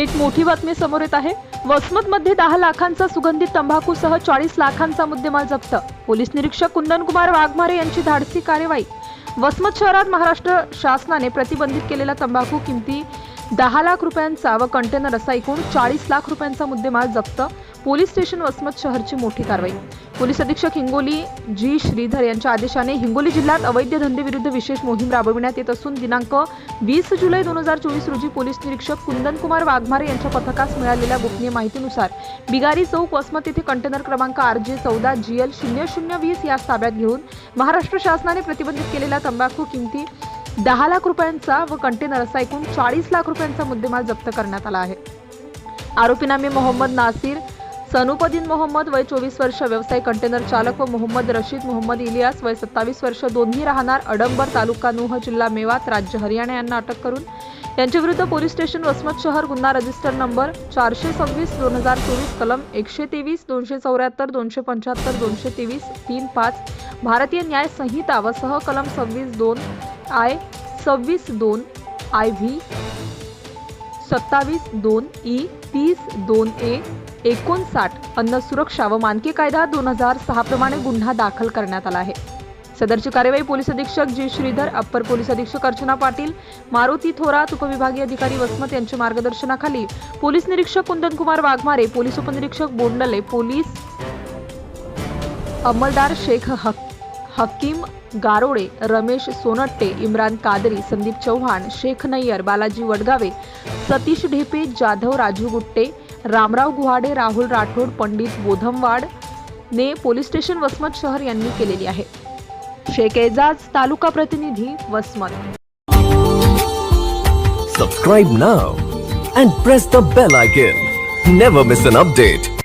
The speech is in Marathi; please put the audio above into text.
एक मोठी बातमी समोर येत आहे. वसमतमध्ये दहा लाखांचा सुगंधित तंबाखूसह चाळीस लाखांचा मुद्देमाल जप्त. पोलीस निरीक्षक कुंदन कुमार वाघमारे यांची धाडसी कार्यवाही. वसमत शहरात महाराष्ट्र शासनाने प्रतिबंधित केलेला तंबाखू किमती दहा लाख रुपयांचा व कंटेनर असा एकूण चाळीस लाख रुपयांचा मुद्देमाल जप्त. पोलीस स्टेशन वसमत शहरची मोठी कारवाई. पोलीस अधीक्षक हिंगोली जी श्रीधर यांच्या आदेशाने हिंगोली जिल्ह्यात अवैध धंदेविरुद्ध विशेष मोहीम राबविण्यात येत असून दिनांक वीस जुलै दोन हजार चोवीस रोजी पोलीस निरीक्षक कुंदनकुमार वाघमारे यांच्या पथकास मिळालेल्या गोपनीय माहितीनुसार बिगारी चौक वसमत येथे कंटेनर क्रमांक आर जे चौदा जी एल शून्य शून्य वीस यास ताब्यात घेऊन महाराष्ट्र शासनाने प्रतिबंधित केलेल्या तंबाखू किमती दहा लाख रुपयांचा व कंटेनर असा एकूण चाळीस लाख रुपयांचा मुद्देमाल जप्त करण्यात आला आहे. आरोपीनामे मोहम्मद नासिर सनुपदीन मोहम्मद वय चोवीस वर्ष व्यवसाय कंटेनर चालक व मोहम्मद रशीद मोहम्मद इलियास वय सत्तावीस वर्ष दोन्ही राहणार अडंबर तालुका नुह जिल्हा मेवात राज्य हरियाणा यांना अटक करून. यांच्या विरुद्ध पोलीस स्टेशन वसमत शहर गुन्हा रजिस्टर नंबर चारशे सव्वीस दोन हजार चोवीस कलम एकशे तेवीस दोनशे चौऱ्याहत्तर दोनशे पंच्याहत्तर दोनशे तेवीस तीन पाच भारतीय न्याय संहिता व सह कलम सव्वीस दोन आय सव्वीस दोन आय व्ही सत्तावीस दोन ई तीस दोन ए एकोणसाठ अन्न सुरक्षा व मानकी कायदा दोन हजार सहा प्रमाणे गुन्हा दाखल करण्यात आला आहे. सदरची कार्यवाही पोलीस अधीक्षक जी. श्रीधर अप्पर पोलीस अधीक्षक अर्चना पाटील मारुती थोरात उपविभागीय अधिकारी वसमत यांच्या मार्गदर्शनाखाली पोलीस निरीक्षक कुंदनकुमार वाघमारे पोलीस उपनिरीक्षक बोंडले पोलीस अंमलदार शेख हक हकीम गारोडे रमेश सोनट्टे इम्रान कादरी संदीप चव्हाण शेख नय्यर बालाजी वडगावे सतीश ढेपे जाधव राजू गुट्टे रामराव गुहाडे राहुल राठोड पंडित बोधमवाड ने पोलीस स्टेशन वसमत शहर यांनी केलेली आहे. शेख एजाज तालुका प्रतिनिधी Vasmat. Subscribe now and press the bell icon never miss an update